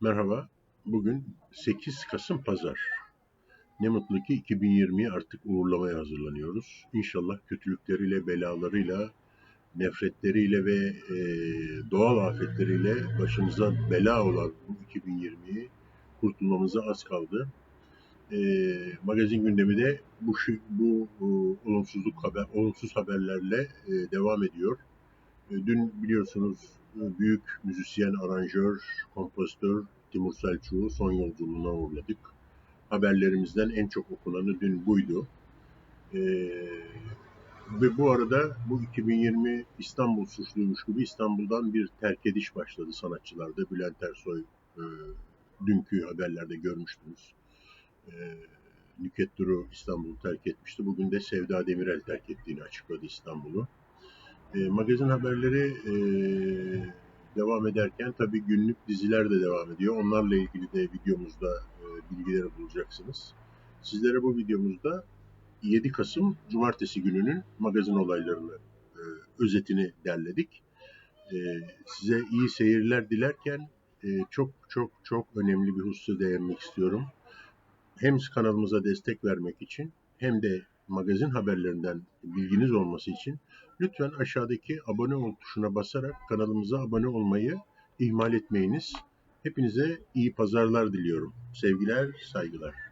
Merhaba. Bugün 8 Kasım Pazar. Ne mutlu ki 2020'yi artık uğurlamaya hazırlanıyoruz. İnşallah kötülükleriyle, belalarıyla, nefretleriyle ve e, doğal afetleriyle başımıza bela olan bu 2020'yi kurtulmamıza az kaldı. E, magazin gündemi de bu bu e, olumsuzluk haber, olumsuz haberlerle e, devam ediyor. E, Dün biliyorsunuz e, büyük müzisyen, aranjör, kompozitör Timur Selçuk'u son yolculuğuna uğurladık. Haberlerimizden en çok okunanı dün buydu. E, ve bu arada bu 2020 İstanbul suçluymuş gibi İstanbul'dan bir terk ediş başladı sanatçılarda. Bülent Ersoy e, dünkü haberlerde görmüştünüz. E, Nükhet Duru İstanbul'u terk etmişti. Bugün de Sevda Demirel terk ettiğini açıkladı İstanbul'u. E, magazin haberleri e, devam ederken tabii günlük diziler de devam ediyor. Onlarla ilgili de videomuzda e, bilgileri bulacaksınız. Sizlere bu videomuzda 7 Kasım Cumartesi gününün magazin olaylarını e, özetini derledik. E, size iyi seyirler dilerken e, çok çok çok önemli bir hususa değinmek istiyorum. Hem kanalımıza destek vermek için hem de magazin haberlerinden bilginiz olması için lütfen aşağıdaki abone ol tuşuna basarak kanalımıza abone olmayı ihmal etmeyiniz. Hepinize iyi pazarlar diliyorum. Sevgiler, saygılar.